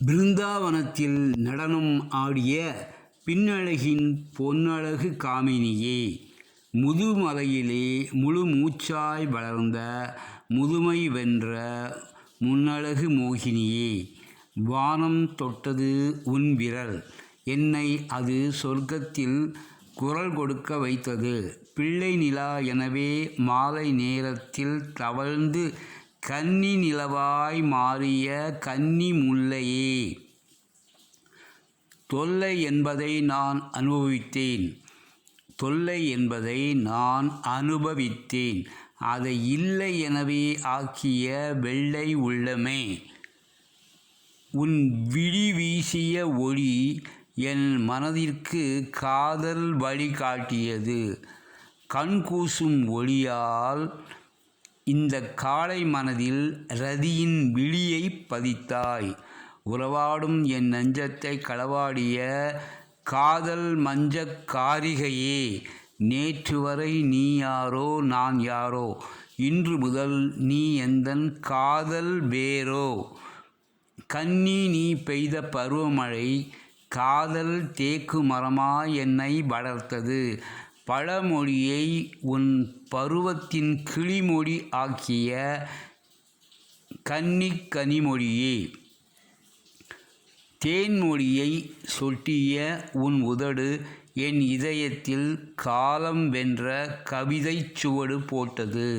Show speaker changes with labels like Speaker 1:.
Speaker 1: பிருந்தாவனத்தில் நடனம் ஆடிய பின்னழகின் பொன்னழகு காமினியே முதுமலையிலே முழு மூச்சாய் வளர்ந்த முதுமை வென்ற முன்னழகு மோகினியே வானம் தொட்டது உன் விரல் என்னை அது சொர்க்கத்தில் குரல் கொடுக்க வைத்தது. பிள்ளை நிலா எனவே மாலை நேரத்தில் தவழ்ந்து கன்னி நிலவாய் மாறிய கன்னி முல்லையே. தொல்லை என்பதை நான் அனுபவித்தேன். தொல்லை என்பதை நான் அனுபவித்தேன். அதை இல்லை எனவே ஆக்கிய வெள்ளை உள்ளமே. உன் விழி வீசிய ஒளி என் மனதிற்கு காதல் வழி காட்டியது கண் ஒளியால் இந்த காலை மனதில் ரதியின் விழியை பதித்தாய். உறவாடும் என் நஞ்சத்தை களவாடிய காதல் மஞ்சக் காரிகையே நேற்று வரை நீ யாரோ நான் யாரோ? இன்று முதல் நீ எந்தன் காதல் வேரோ கன்னி நீ பெய்த பருவமழை காதல் தேக்கு மரமாய் என்னை வளர்த்தது? பழமொழியை உன் பருவத்தின் கிளிமொழி ஆக்கிய கன்னிக் கனிமொழியே தேன்மொழியை சொட்டிய உன் உதடு என் இதயத்தில் காலம் வென்ற கவிதைச் சுவடு போட்டது.